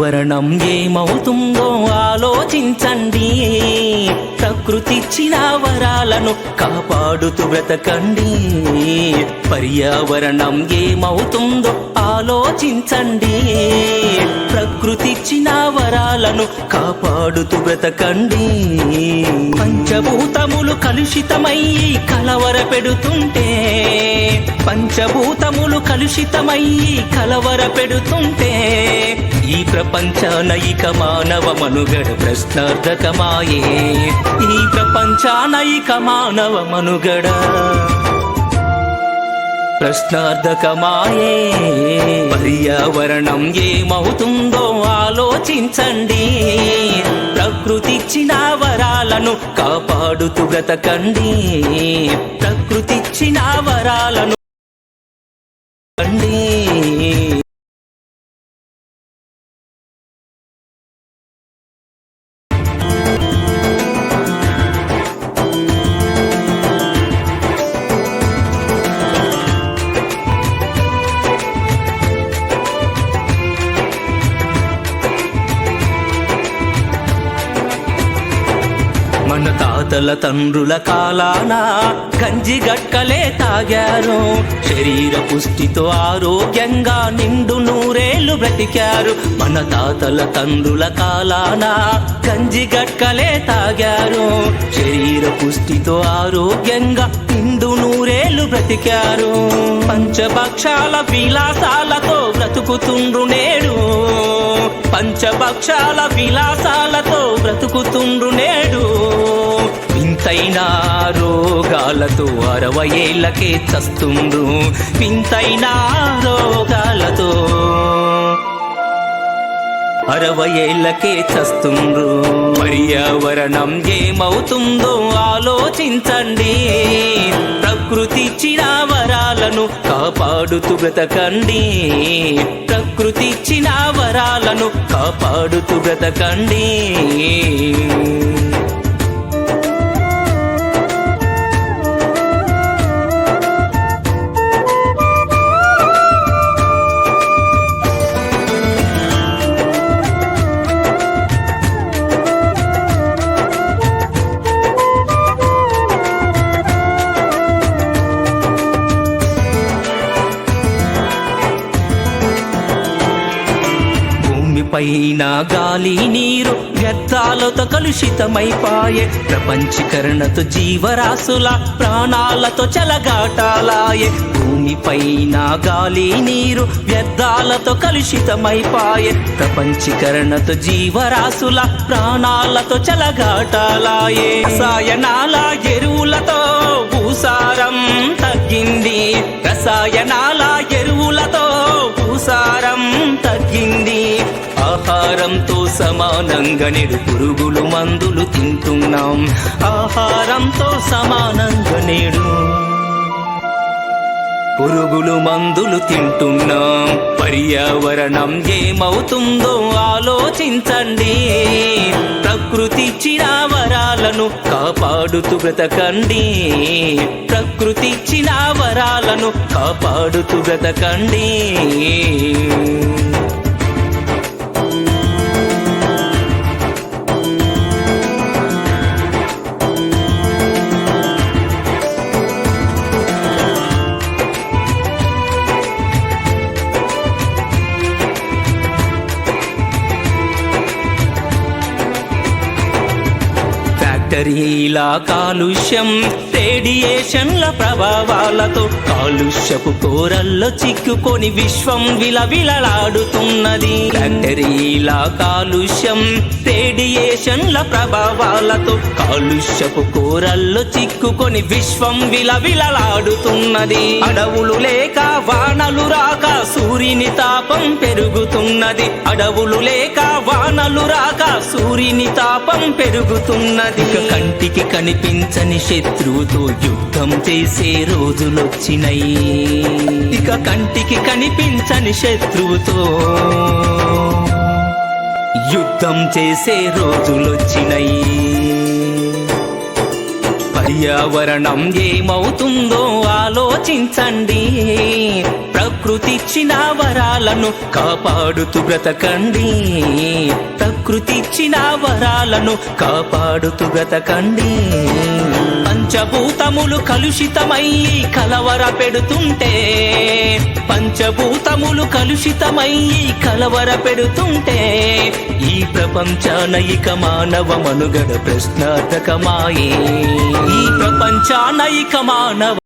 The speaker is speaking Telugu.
పర్యావరణం ఏమవుతుందో ఆలోచించండి. ప్రకృతిచ్చిన వరాలను కాపాడుతూ బ్రతకండి. పర్యావరణం ఏమవుతుందో ఆలోచించండి. ప్రకృతి వరాలను కాపాడుతూ బ్రతకండి. పంచభూతములు కలుషితమయ్యి కలవర పెడుతుంటే పంచభూతములు కలుషితమయ్యి కలవర పెడుతుంటే ఈ ప్రపంచ నైక మానవ మనుగడ ప్రశ్నార్థకమాయే. ఈ ప్రపంచ నైక మానవ మనుగడ ప్రశ్నార్థకమాయే. పర్యావరణం ఏమవుతుందో ఆలోచించండి. ప్రకృతిచ్చిన వరాలను కాపాడుతూ బ్రతకండి. ప్రకృతిచ్చిన వరాలను కండి. మన తాతల తండ్రుల కాలాన గంజి గట్కలే తాగారు. శరీర పుష్టితో ఆరోగ్యంగా నిండు నూరేళ్ళు బ్రతికారు. మన తాతల తండ్రుల కాలాన గంజి గట్కలే తాగారు. శరీర పుష్టితో ఆరోగ్యంగా నిండు నూరేళ్ళు బ్రతికారు. పంచభక్షాల విలాసాలతో బ్రతుకుతుండ్రు నేడు. పంచభక్షాల విలాసాలతో బ్రతుకుతుండ్రు నేడు. వింతైన రోగాలతో అరవై ఏళ్ళకే చస్తుండ్రు. వింతైన రోగాలతో అరవై ఏళ్ళకే చస్తుండ్రు. పర్యావరణం ఏమవుతుందో ఆలోచించండి. ప్రకృతి చిరావరాలను వరాలను కాపాడుతూ బ్రతకండి. పాడుతూ బ్రతకండి. పైన గాలి నీరు వ్యర్థాలతో కలుషితమైపాయే. ప్రపంచీకరణతో జీవరాశుల ప్రాణాలతో చలఘాటాలాయెత్ భూమి పైన గాలి నీరు వ్యర్థాలతో కలుషితమైపాయే. ప్రపంచీకరణతో జీవరాశుల ప్రాణాలతో చలగాటాలాయే. రసాయనాల ఎరువులతో భూసారం తగ్గింది. రసాయనాల ఎరువులతో భూసారం తగ్గింది. ఆహారంతో సమానంగా నేడు పురుగులు మందులు తింటున్నాం. ఆహారంతో సమానంగా నేడు పురుగులు మందులు తింటున్నాం. పర్యావరణం ఏమవుతుందో ఆలోచించండి. ప్రకృతి ఇచ్చిన వరాలను కాపాడుతూ బ్రతకండి. ప్రకృతి ఇచ్చిన వరాలను కాపాడుతూ బ్రతకండి. ఫ్యాక్టరీల కాలుష్యం రేడియేషన్ల ప్రభావాలతో కాలుష్యపు కోరల్లో చిక్కుకొని విశ్వం విలవిలలాడుతున్నది. ఫ్యాక్టరీల కాలుష్యం రేడియేషన్ల ప్రభావాలతో కాలుష్యపు కోరల్లో చిక్కుకొని విశ్వం విలవిలలాడుతున్నది. అడవులు లేక వానలు రాక సూర్యుని తాపం పెరుగుతున్నది. అడవులు లేక వానలు రాక సూర్యుని తాపం పెరుగుతున్నది. కంటికి కనిపించని శత్రువుతో యుద్ధం చేసే రోజులొచ్చిన ఉన్నాయి. ఇక కంటికి కనిపించని శత్రువుతో యుద్ధం చేసే రోజులొచ్చినాయి. పర్యావరణం ఏమవుతుందో ఆలోచించండి. ఇచ్చిన వరాలను కాపాడుతూ బ్రతకండి. ప్రకృతి ఇచ్చిన వరాలను కాపాడుతూ బ్రతకండి. పంచభూతములు కలుషితమయ్యి కలవర పెడుతుంటే పంచభూతములు కలుషితమయ్యి కలవర పెడుతుంటే ఈ ప్రపంచాన ఇక మానవ మనుగడ ప్రశ్నార్థకమాయే. ఈ ప్రపంచాన ఇక మానవ